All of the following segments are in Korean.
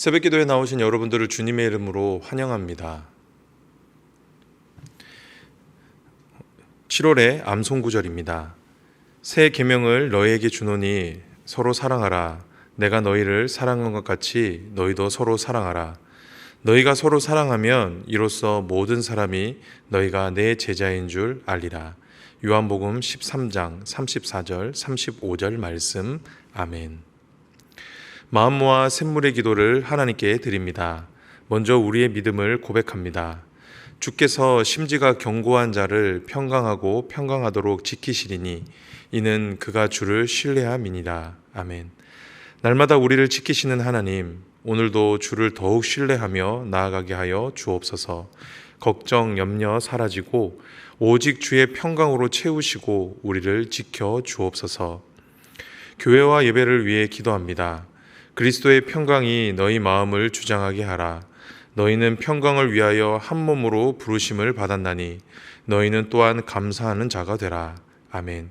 새벽 기도에 나오신 여러분들을 주님의 이름으로 환영합니다. 7월의 암송 구절입니다. 새 계명을 너희에게 주노니 서로 사랑하라. 내가 너희를 사랑한 것 같이 너희도 서로 사랑하라. 너희가 서로 사랑하면 이로써 모든 사람이 너희가 내 제자인 줄 알리라. 요한복음 13장 34절 35절 말씀. 아멘. 마음 모아 샘물의 기도를 하나님께 드립니다. 먼저 우리의 믿음을 고백합니다. 주께서 심지가 견고한 자를 평강하고 평강하도록 지키시리니 이는 그가 주를 신뢰함이니라. 아멘. 날마다 우리를 지키시는 하나님, 오늘도 주를 더욱 신뢰하며 나아가게 하여 주옵소서. 걱정, 염려 사라지고 오직 주의 평강으로 채우시고 우리를 지켜 주옵소서. 교회와 예배를 위해 기도합니다. 그리스도의 평강이 너희 마음을 주장하게 하라. 너희는 평강을 위하여 한 몸으로 부르심을 받았나니 너희는 또한 감사하는 자가 되라. 아멘.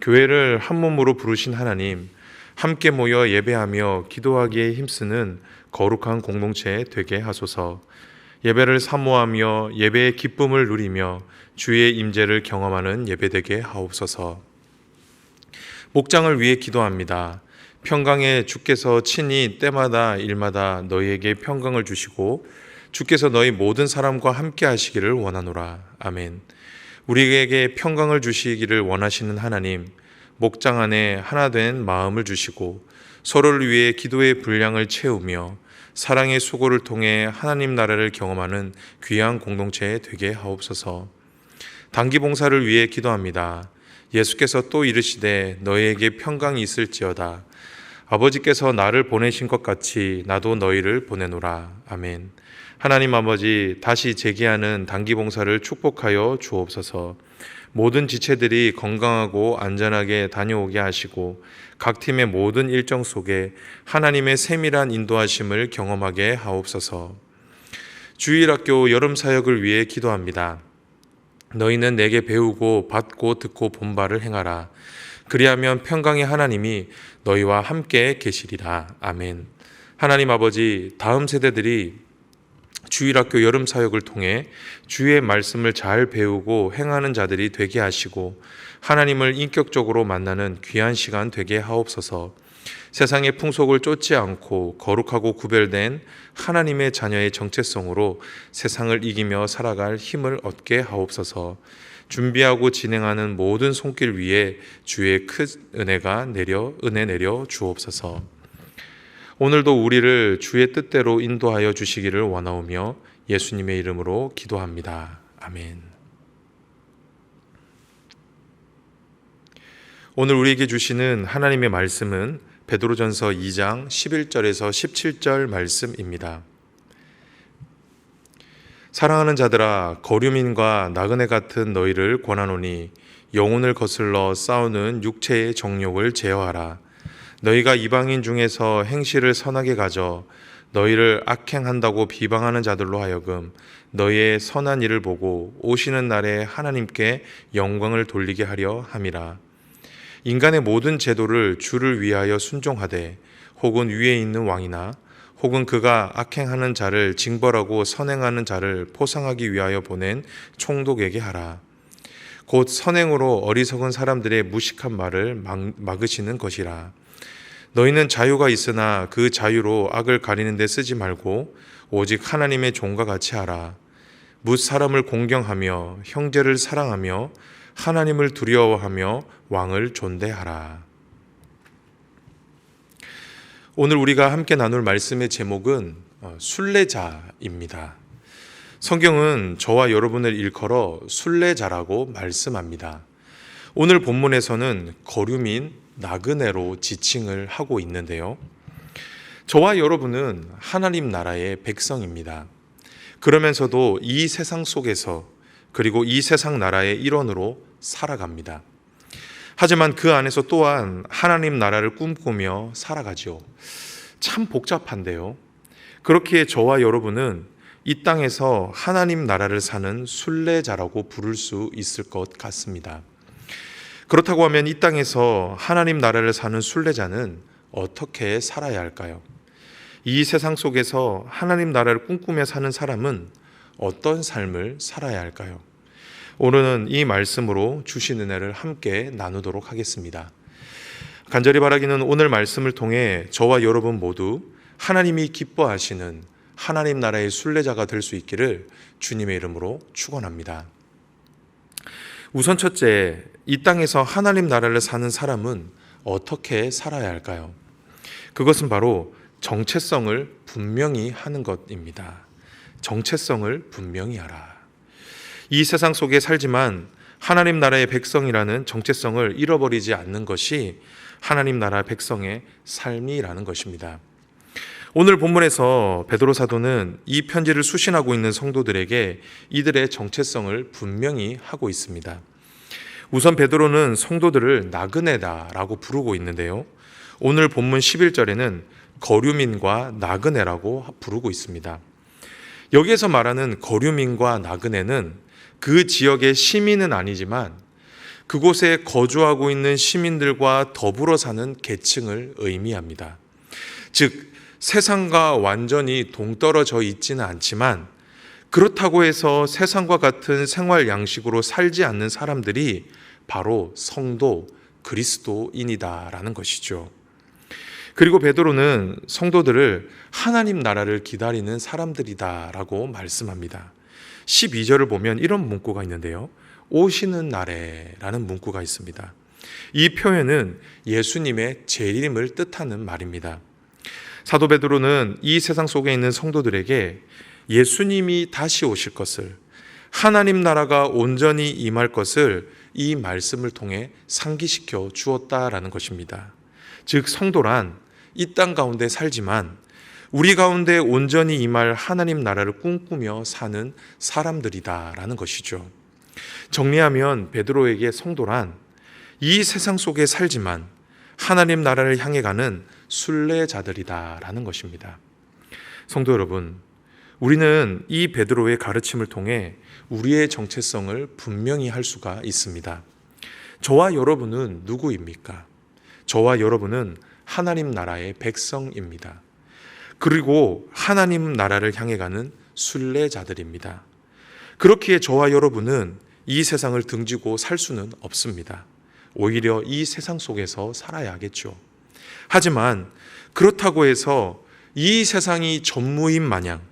교회를 한 몸으로 부르신 하나님, 함께 모여 예배하며 기도하기에 힘쓰는 거룩한 공동체 되게 하소서. 예배를 사모하며 예배의 기쁨을 누리며 주의 임재를 경험하는 예배되게 하옵소서. 목장을 위해 기도합니다. 평강에 주께서 친히 때마다 일마다 너희에게 평강을 주시고 주께서 너희 모든 사람과 함께 하시기를 원하노라. 아멘. 우리에게 평강을 주시기를 원하시는 하나님, 목장 안에 하나 된 마음을 주시고 서로를 위해 기도의 분량을 채우며 사랑의 수고를 통해 하나님 나라를 경험하는 귀한 공동체 되게 하옵소서. 단기 봉사를 위해 기도합니다. 예수께서 또 이르시되 너희에게 평강이 있을지어다. 아버지께서 나를 보내신 것 같이 나도 너희를 보내노라. 아멘. 하나님 아버지 다시 재개하는 단기 봉사를 축복하여 주옵소서. 모든 지체들이 건강하고 안전하게 다녀오게 하시고 각 팀의 모든 일정 속에 하나님의 세밀한 인도하심을 경험하게 하옵소서. 주일학교 여름 사역을 위해 기도합니다. 너희는 내게 배우고 받고 듣고 본 바를 행하라. 그리하면 평강의 하나님이 너희와 함께 계시리라. 아멘. 하나님 아버지, 다음 세대들이 주일학교 여름 사역을 통해 주의 말씀을 잘 배우고 행하는 자들이 되게 하시고 하나님을 인격적으로 만나는 귀한 시간 되게 하옵소서. 세상의 풍속을 쫓지 않고 거룩하고 구별된 하나님의 자녀의 정체성으로 세상을 이기며 살아갈 힘을 얻게 하옵소서. 준비하고 진행하는 모든 손길 위에 주의 큰 은혜가 내려 은혜 내려 주옵소서. 오늘도 우리를 주의 뜻대로 인도하여 주시기를 원하오며 예수님의 이름으로 기도합니다. 아멘. 오늘 우리에게 주시는 하나님의 말씀은 베드로전서 2장 11절에서 17절 말씀입니다. 사랑하는 자들아 거류민과 나그네 같은 너희를 권하노니 영혼을 거슬러 싸우는 육체의 정욕을 제어하라 너희가 이방인 중에서 행실을 선하게 가져 너희를 악행한다고 비방하는 자들로 하여금 너희의 선한 일을 보고 오시는 날에 하나님께 영광을 돌리게 하려 함이라 인간의 모든 제도를 주를 위하여 순종하되 혹은 위에 있는 왕이나 혹은 그가 악행하는 자를 징벌하고 선행하는 자를 포상하기 위하여 보낸 총독에게 하라. 곧 선행으로 어리석은 사람들의 무식한 말을 막, 막으시는 것이라. 너희는 자유가 있으나 그 자유로 악을 가리는 데 쓰지 말고 오직 하나님의 종과 같이 하라. 무 사람을 공경하며 형제를 사랑하며 하나님을 두려워하며 왕을 존대하라. 오늘 우리가 함께 나눌 말씀의 제목은 어, 순례자입니다. 성경은 저와 여러분을 일컬어 순례자라고 말씀합니다. 오늘 본문에서는 거류민 나그네로 지칭을 하고 있는데요. 저와 여러분은 하나님 나라의 백성입니다. 그러면서도 이 세상 속에서 그리고 이 세상 나라의 일원으로 살아갑니다. 하지만 그 안에서 또한 하나님 나라를 꿈꾸며 살아가죠. 참 복잡한데요. 그렇기에 저와 여러분은 이 땅에서 하나님 나라를 사는 순례자라고 부를 수 있을 것 같습니다. 그렇다고 하면 이 땅에서 하나님 나라를 사는 순례자는 어떻게 살아야 할까요? 이 세상 속에서 하나님 나라를 꿈꾸며 사는 사람은 어떤 삶을 살아야 할까요? 오늘은 이 말씀으로 주신 은혜를 함께 나누도록 하겠습니다. 간절히 바라기는 오늘 말씀을 통해 저와 여러분 모두 하나님이 기뻐하시는 하나님 나라의 순례자가 될 수 있기를 주님의 이름으로 축원합니다. 우선 첫째, 이 땅에서 하나님 나라를 사는 사람은 어떻게 살아야 할까요? 그것은 바로 정체성을 분명히 하는 것입니다. 정체성을 분명히 하라. 이 세상 속에 살지만 하나님 나라의 백성이라는 정체성을 잃어버리지 않는 것이 하나님 나라 백성의 삶이라는 것입니다. 오늘 본문에서 베드로 사도는 이 편지를 수신하고 있는 성도들에게 이들의 정체성을 분명히 하고 있습니다. 우선 베드로는 성도들을 나그네다라고 부르고 있는데요. 오늘 본문 11절에는 거류민과 나그네라고 부르고 있습니다. 여기에서 말하는 거류민과 나그네는 그 지역의 시민은 아니지만 그곳에 거주하고 있는 시민들과 더불어 사는 계층을 의미합니다. 즉, 세상과 완전히 동떨어져 있지는 않지만 그렇다고 해서 세상과 같은 생활 양식으로 살지 않는 사람들이 바로 성도 그리스도인이다라는 것이죠. 그리고 베드로는 성도들을 하나님 나라를 기다리는 사람들이다라고 말씀합니다. 12절을 보면 이런 문구가 있는데요. 오시는 날에라는 문구가 있습니다. 이 표현은 예수님의 재림을 뜻하는 말입니다. 사도 베드로는 이 세상 속에 있는 성도들에게 예수님이 다시 오실 것을 하나님 나라가 온전히 임할 것을 이 말씀을 통해 상기시켜 주었다라는 것입니다. 즉 성도란 이 땅 가운데 살지만 우리 가운데 온전히 임할 하나님 나라를 꿈꾸며 사는 사람들이다라는 것이죠. 정리하면 베드로에게 성도란 이 세상 속에 살지만 하나님 나라를 향해 가는 순례자들이다라는 것입니다. 성도 여러분, 우리는 이 베드로의 가르침을 통해 우리의 정체성을 분명히 할 수가 있습니다. 저와 여러분은 누구입니까? 저와 여러분은 하나님 나라의 백성입니다. 그리고 하나님 나라를 향해 가는 순례자들입니다. 그렇기에 저와 여러분은 이 세상을 등지고 살 수는 없습니다. 오히려 이 세상 속에서 살아야 겠죠. 하지만 그렇다고 해서 이 세상이 전무인 마냥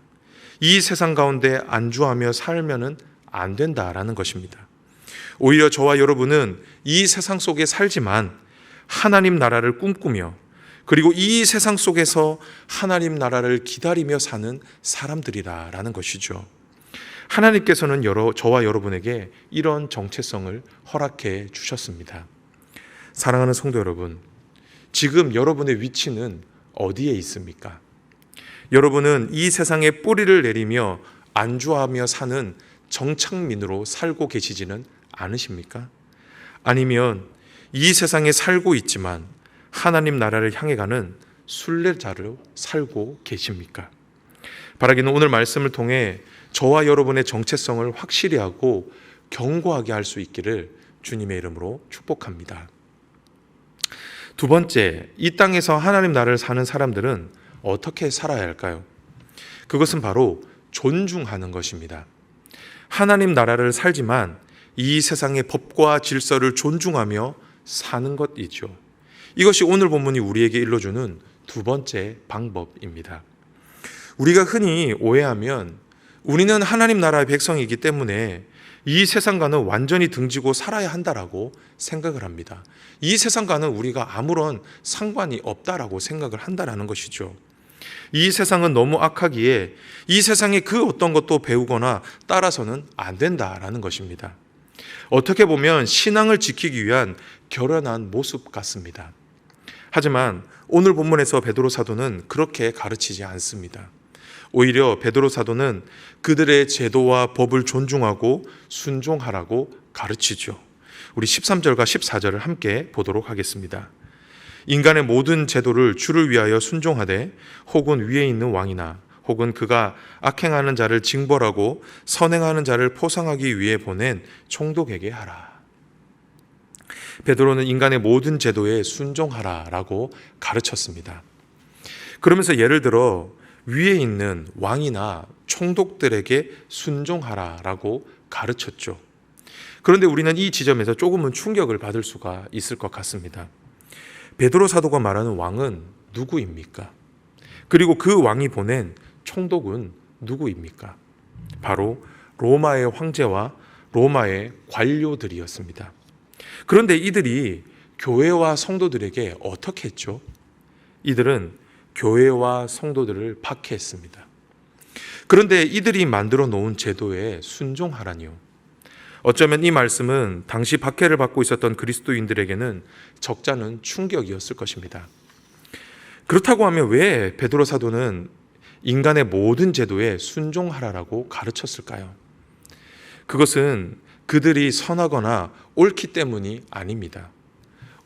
이 세상 가운데 안주하며 살면은 안 된다라는 것입니다. 오히려 저와 여러분은 이 세상 속에 살지만 하나님 나라를 꿈꾸며 그리고 이 세상 속에서 하나님 나라를 기다리며 사는 사람들이라라는 것이죠. 하나님께서는 여러, 저와 여러분에게 이런 정체성을 허락해 주셨습니다. 사랑하는 성도 여러분, 지금 여러분의 위치는 어디에 있습니까? 여러분은 이 세상에 뿌리를 내리며 안주하며 사는 정착민으로 살고 계시지는 않으십니까? 아니면 이 세상에 살고 있지만 하나님 나라를 향해 가는 순례자로 살고 계십니까? 바라기는 오늘 말씀을 통해 저와 여러분의 정체성을 확실히 하고 견고하게 할 수 있기를 주님의 이름으로 축복합니다. 두 번째, 이 땅에서 하나님 나라를 사는 사람들은 어떻게 살아야 할까요? 그것은 바로 존중하는 것입니다. 하나님 나라를 살지만 이 세상의 법과 질서를 존중하며 사는 것이죠. 이것이 오늘 본문이 우리에게 일러주는 두 번째 방법입니다. 우리가 흔히 오해하면 우리는 하나님 나라의 백성이기 때문에 이 세상과는 완전히 등지고 살아야 한다라고 생각을 합니다. 이 세상과는 우리가 아무런 상관이 없다라고 생각을 한다라는 것이죠. 이 세상은 너무 악하기에 이 세상에 그 어떤 것도 배우거나 따라서는 안 된다라는 것입니다. 어떻게 보면 신앙을 지키기 위한 결연한 모습 같습니다. 하지만 오늘 본문에서 베드로 사도는 그렇게 가르치지 않습니다. 오히려 베드로 사도는 그들의 제도와 법을 존중하고 순종하라고 가르치죠. 우리 13절과 14절을 함께 보도록 하겠습니다. 인간의 모든 제도를 주를 위하여 순종하되 혹은 위에 있는 왕이나 혹은 그가 악행하는 자를 징벌하고 선행하는 자를 포상하기 위해 보낸 총독에게 하라. 베드로는 인간의 모든 제도에 순종하라라고 가르쳤습니다. 그러면서 예를 들어 위에 있는 왕이나 총독들에게 순종하라라고 가르쳤죠. 그런데 우리는 이 지점에서 조금은 충격을 받을 수가 있을 것 같습니다. 베드로 사도가 말하는 왕은 누구입니까? 그리고 그 왕이 보낸 총독은 누구입니까? 바로 로마의 황제와 로마의 관료들이었습니다. 그런데 이들이 교회와 성도들에게 어떻게 했죠? 이들은 교회와 성도들을 박해했습니다. 그런데 이들이 만들어 놓은 제도에 순종하라니요. 어쩌면 이 말씀은 당시 박해를 받고 있었던 그리스도인들에게는 적잖은 충격이었을 것입니다. 그렇다고 하면 왜 베드로 사도는 인간의 모든 제도에 순종하라라고 가르쳤을까요? 그것은 그들이 선하거나 옳기 때문이 아닙니다.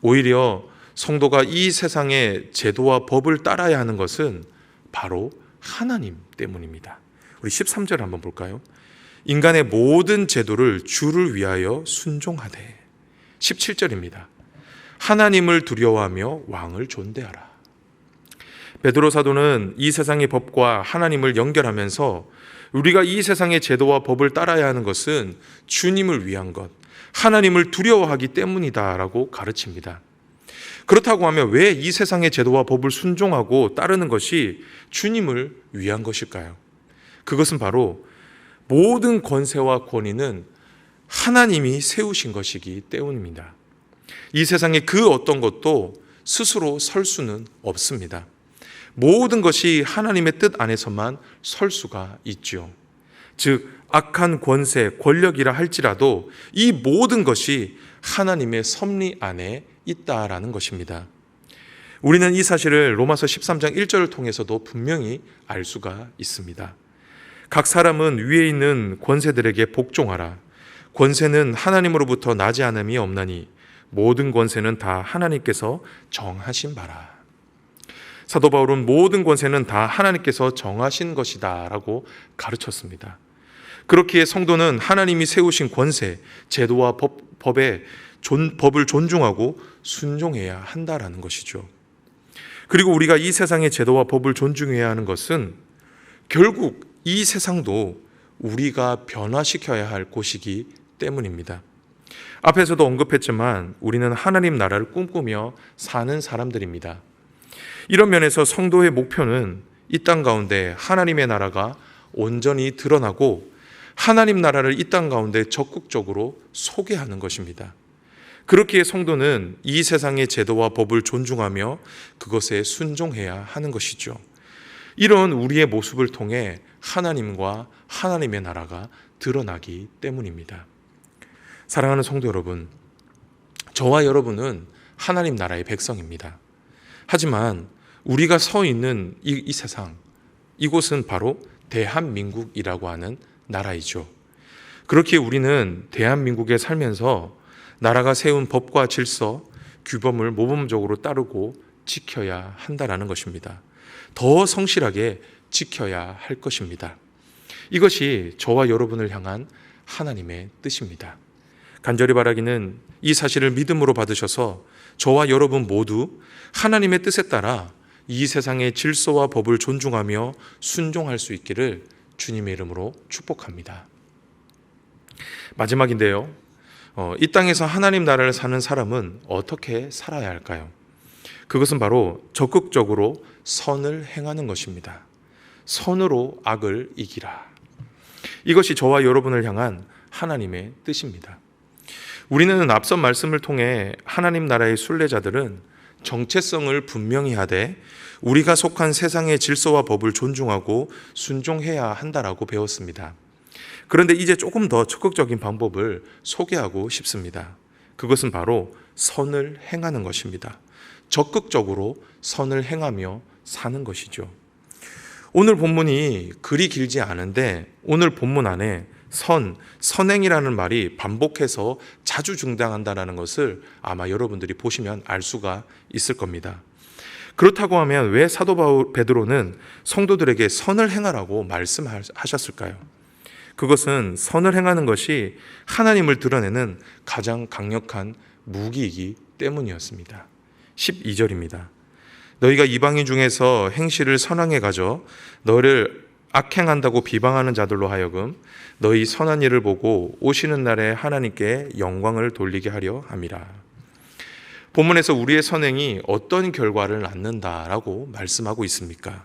오히려 성도가 이 세상의 제도와 법을 따라야 하는 것은 바로 하나님 때문입니다. 우리 13절 한번 볼까요? 인간의 모든 제도를 주를 위하여 순종하되 17절입니다. 하나님을 두려워하며 왕을 존대하라. 베드로 사도는 이 세상의 법과 하나님을 연결하면서 우리가 이 세상의 제도와 법을 따라야 하는 것은 주님을 위한 것, 하나님을 두려워하기 때문이다라고 가르칩니다. 그렇다고 하면 왜 이 세상의 제도와 법을 순종하고 따르는 것이 주님을 위한 것일까요? 그것은 바로 모든 권세와 권위는 하나님이 세우신 것이기 때문입니다. 이 세상에 그 어떤 것도 스스로 설 수는 없습니다. 모든 것이 하나님의 뜻 안에서만 설 수가 있죠. 즉, 악한 권세, 권력이라 할지라도 이 모든 것이 하나님의 섭리 안에 있다라는 것입니다. 우리는 이 사실을 로마서 13장 1절을 통해서도 분명히 알 수가 있습니다. 각 사람은 위에 있는 권세들에게 복종하라. 권세는 하나님으로부터 나지 않음이 없나니 모든 권세는 다 하나님께서 정하신 바라. 사도 바울은 모든 권세는 다 하나님께서 정하신 것이다라고 가르쳤습니다. 그렇기에 성도는 하나님이 세우신 권세, 제도와 법, 법에 존, 법을 존중하고 순종해야 한다라는 것이죠. 그리고 우리가 이 세상의 제도와 법을 존중해야 하는 것은 결국 이 세상도 우리가 변화시켜야 할 곳이기 때문입니다. 앞에서도 언급했지만 우리는 하나님 나라를 꿈꾸며 사는 사람들입니다. 이런 면에서 성도의 목표는 이 땅 가운데 하나님의 나라가 온전히 드러나고 하나님 나라를 이 땅 가운데 적극적으로 소개하는 것입니다. 그렇기에 성도는 이 세상의 제도와 법을 존중하며 그것에 순종해야 하는 것이죠. 이런 우리의 모습을 통해 하나님과 하나님의 나라가 드러나기 때문입니다. 사랑하는 성도 여러분, 저와 여러분은 하나님 나라의 백성입니다. 하지만 우리가 서 있는 이, 이 세상, 이곳은 바로 대한민국이라고 하는 나라이죠. 그렇기에 우리는 대한민국에 살면서 나라가 세운 법과 질서, 규범을 모범적으로 따르고 지켜야 한다라는 것입니다. 더 성실하게 지켜야 할 것입니다. 이것이 저와 여러분을 향한 하나님의 뜻입니다. 간절히 바라기는 이 사실을 믿음으로 받으셔서 저와 여러분 모두 하나님의 뜻에 따라 이 세상의 질서와 법을 존중하며 순종할 수 있기를 주님의 이름으로 축복합니다. 마지막인데요. 어, 이 땅에서 하나님 나라를 사는 사람은 어떻게 살아야 할까요? 그것은 바로 적극적으로 선을 행하는 것입니다. 선으로 악을 이기라. 이것이 저와 여러분을 향한 하나님의 뜻입니다. 우리는 앞선 말씀을 통해 하나님 나라의 순례자들은 정체성을 분명히 하되 우리가 속한 세상의 질서와 법을 존중하고 순종해야 한다라고 배웠습니다. 그런데 이제 조금 더 적극적인 방법을 소개하고 싶습니다. 그것은 바로 선을 행하는 것입니다. 적극적으로 선을 행하며 사는 것이죠. 오늘 본문이 그리 길지 않은데 오늘 본문 안에 선, 선행이라는 말이 반복해서 자주 등장한다는 것을 아마 여러분들이 보시면 알 수가 있을 겁니다. 그렇다고 하면 왜 사도 바울 베드로는 성도들에게 선을 행하라고 말씀하셨을까요? 그것은 선을 행하는 것이 하나님을 드러내는 가장 강력한 무기이기 때문이었습니다. 12절입니다. 너희가 이방인 중에서 행실을 선하게 가져 너를 악행한다고 비방하는 자들로 하여금 너희 선한 일을 보고 오시는 날에 하나님께 영광을 돌리게 하려 함이라. 본문에서 우리의 선행이 어떤 결과를 낳는다라고 말씀하고 있습니까?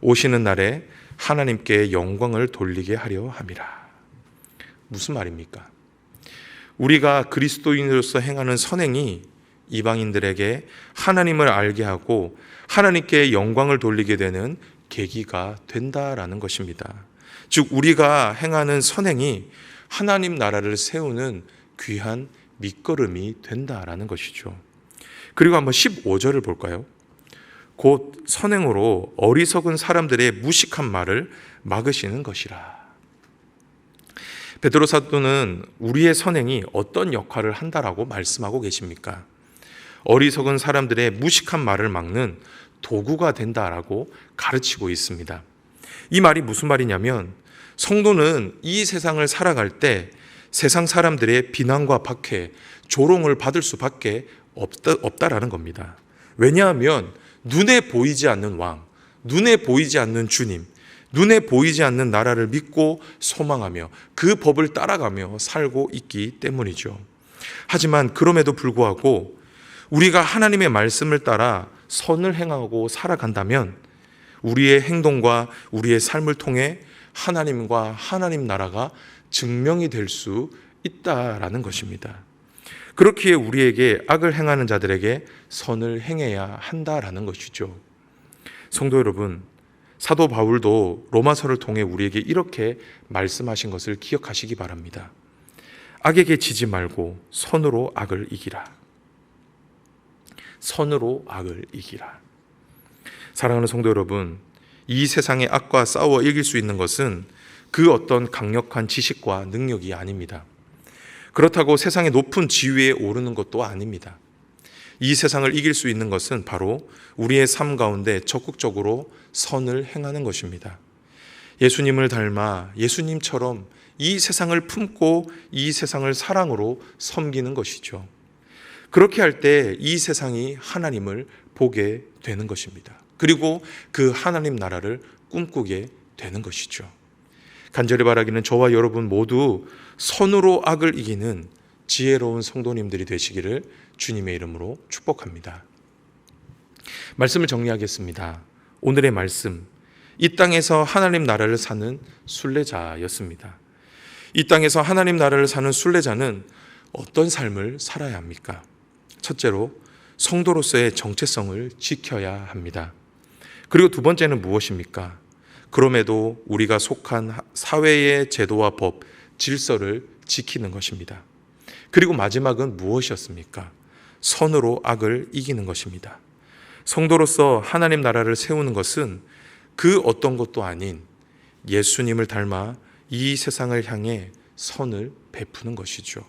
오시는 날에 하나님께 영광을 돌리게 하려 함이라. 무슨 말입니까? 우리가 그리스도인으로서 행하는 선행이 이방인들에게 하나님을 알게 하고 하나님께 영광을 돌리게 되는 계기가 된다라는 것입니다. 즉 우리가 행하는 선행이 하나님 나라를 세우는 귀한 밑거름이 된다라는 것이죠. 그리고 한번 15절을 볼까요? 곧 선행으로 어리석은 사람들의 무식한 말을 막으시는 것이라. 베드로 사도는 우리의 선행이 어떤 역할을 한다라고 말씀하고 계십니까? 어리석은 사람들의 무식한 말을 막는 도구가 된다라고 가르치고 있습니다. 이 말이 무슨 말이냐면 성도는 이 세상을 살아갈 때 세상 사람들의 비난과 박해, 조롱을 받을 수밖에 없다, 없다라는 겁니다. 왜냐하면 눈에 보이지 않는 왕, 눈에 보이지 않는 주님, 눈에 보이지 않는 나라를 믿고 소망하며 그 법을 따라가며 살고 있기 때문이죠. 하지만 그럼에도 불구하고 우리가 하나님의 말씀을 따라 선을 행하고 살아간다면 우리의 행동과 우리의 삶을 통해 하나님과 하나님 나라가 증명이 될 수 있다라는 것입니다. 그렇기에 우리에게 악을 행하는 자들에게 선을 행해야 한다라는 것이죠. 성도 여러분, 사도 바울도 로마서를 통해 우리에게 이렇게 말씀하신 것을 기억하시기 바랍니다. 악에게 지지 말고 선으로 악을 이기라. 선으로 악을 이기라. 사랑하는 성도 여러분, 이 세상의 악과 싸워 이길 수 있는 것은 그 어떤 강력한 지식과 능력이 아닙니다. 그렇다고 세상의 높은 지위에 오르는 것도 아닙니다. 이 세상을 이길 수 있는 것은 바로 우리의 삶 가운데 적극적으로 선을 행하는 것입니다. 예수님을 닮아 예수님처럼 이 세상을 품고 이 세상을 사랑으로 섬기는 것이죠. 그렇게 할 때 이 세상이 하나님을 보게 되는 것입니다. 그리고 그 하나님 나라를 꿈꾸게 되는 것이죠. 간절히 바라기는 저와 여러분 모두 선으로 악을 이기는 지혜로운 성도님들이 되시기를 주님의 이름으로 축복합니다. 말씀을 정리하겠습니다. 오늘의 말씀. 이 땅에서 하나님 나라를 사는 순례자였습니다. 이 땅에서 하나님 나라를 사는 순례자는 어떤 삶을 살아야 합니까? 첫째로 성도로서의 정체성을 지켜야 합니다. 그리고 두 번째는 무엇입니까? 그럼에도 우리가 속한 사회의 제도와 법, 질서를 지키는 것입니다. 그리고 마지막은 무엇이었습니까? 선으로 악을 이기는 것입니다. 성도로서 하나님 나라를 세우는 것은 그 어떤 것도 아닌 예수님을 닮아 이 세상을 향해 선을 베푸는 것이죠.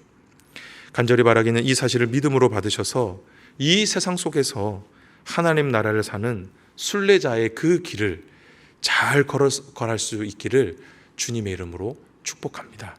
간절히 바라기는 이 사실을 믿음으로 받으셔서 이 세상 속에서 하나님 나라를 사는 순례자의 그 길을 잘 걸을 수 있기를 주님의 이름으로 축복합니다.